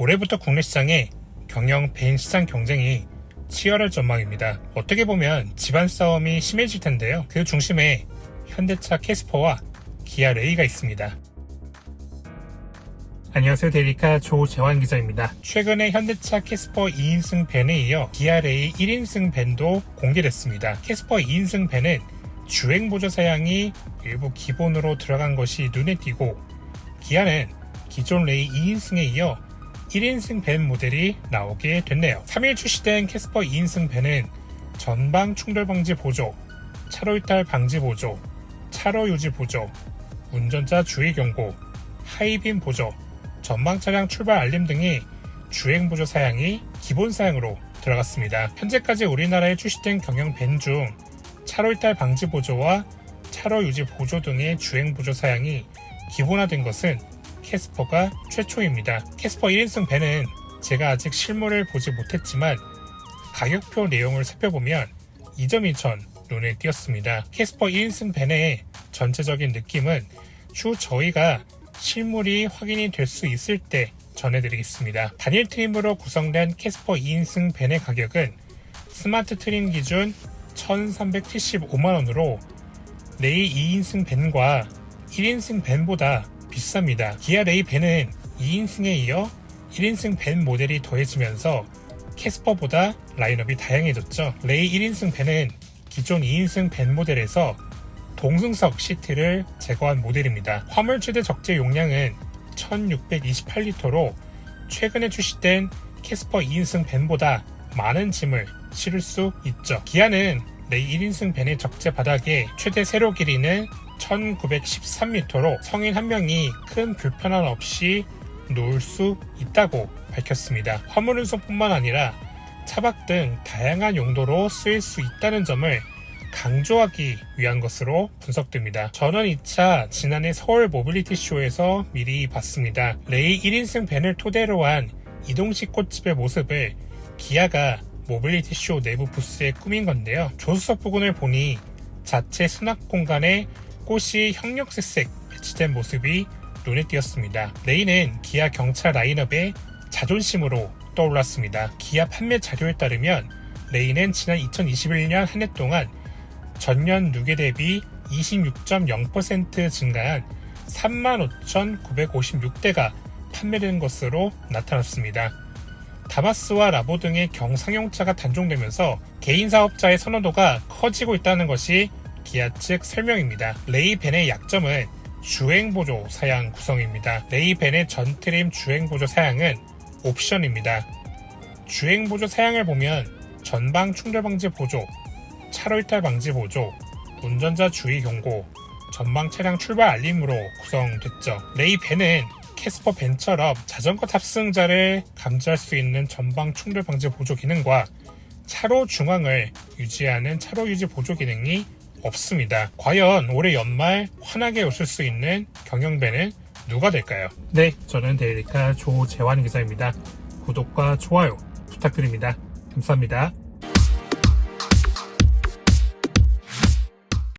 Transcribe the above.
올해부터 국내 시장에 경영 벤 시장 경쟁이 치열할 전망입니다. 어떻게 보면 집안 싸움이 심해질 텐데요. 그 중심에 현대차 캐스퍼와 기아 레이가 있습니다. 안녕하세요. 데리카 조재환 기자입니다. 최근에 현대차 캐스퍼 2인승 벤에 이어 기아 레이 1인승 벤도 공개됐습니다. 캐스퍼 2인승 벤은 주행 보조 사양이 일부 기본으로 들어간 것이 눈에 띄고 기아는 기존 레이 2인승에 이어 1인승 벤 모델이 나오게 됐네요. 3일 출시된 캐스퍼 2인승 벤은 전방 충돌 방지 보조, 차로 이탈 방지 보조, 차로 유지 보조, 운전자 주의 경고, 하이빔 보조, 전방 차량 출발 알림 등의 주행 보조 사양이 기본 사양으로 들어갔습니다. 현재까지 우리나라에 출시된 경영 벤중 차로 이탈 방지 보조와 차로 유지 보조 등의 주행 보조 사양이 기본화된 것은 캐스퍼가 최초입니다. 캐스퍼 1인승 벤은 제가 아직 실물을 보지 못했지만 가격표 내용을 살펴보면 이 점이 전 눈에 띄었습니다. 캐스퍼 1인승 벤의 전체적인 느낌은 추후 저희가 실물이 확인이 될 수 있을 때 전해드리겠습니다. 단일 트림으로 구성된 캐스퍼 2인승 벤의 가격은 스마트 트림 기준 1,375만원으로 레이 2인승 벤과 1인승 벤보다 비쌉니다. 기아 레이 벤은 2인승에 이어 1인승 벤 모델이 더해지면서 캐스퍼보다 라인업이 다양해졌죠. 레이 1인승 벤은 기존 2인승 벤 모델에서 동승석 시트를 제거한 모델입니다. 화물 최대 적재 용량은 1628리터로 최근에 출시된 캐스퍼 2인승 벤보다 많은 짐을 실을 수 있죠. 기아는 레이 1인승 벤의 적재 바닥에 최대 세로 길이는 1913m로 성인 한 명이 큰 불편함 없이 놓을 수 있다고 밝혔습니다. 화물 운송뿐만 아니라 차박 등 다양한 용도로 쓰일 수 있다는 점을 강조하기 위한 것으로 분석됩니다. 저는 이 차 지난해 서울 모빌리티 쇼에서 미리 봤습니다. 레이 1인승 벤을 토대로 한 이동식 꽃집의 모습을 기아가 모빌리티 쇼 내부 부스에 꾸민 건데요. 조수석 부분을 보니 자체 수납 공간에 꽃이 형형색색 배치된 모습이 눈에 띄었습니다. 레이는 기아 경차 라인업의 자존심으로 떠올랐습니다. 기아 판매 자료에 따르면 레이는 지난 2021년 한 해 동안 전년 누계 대비 26.0% 증가한 35,956대가 판매된 것으로 나타났습니다. 다마스와 라보 등의 경상용차가 단종되면서 개인 사업자의 선호도가 커지고 있다는 것이 기아 측 설명입니다. 레이벤의 약점은 주행보조 사양 구성입니다. 레이벤의 전 트림 주행보조 사양은 옵션입니다. 주행보조 사양을 보면 전방 충돌 방지 보조, 차로 이탈 방지 보조, 운전자 주의 경고, 전방 차량 출발 알림으로 구성됐죠. 레이벤은 캐스퍼 벤처럼 자전거 탑승자를 감지할 수 있는 전방 충돌 방지 보조 기능과 차로 중앙을 유지하는 차로 유지 보조 기능이 없습니다. 과연 올해 연말 환하게 웃을 수 있는 경영배는 누가 될까요? 네, 저는 데일리카 조재환 기자입니다. 구독과 좋아요 부탁드립니다. 감사합니다.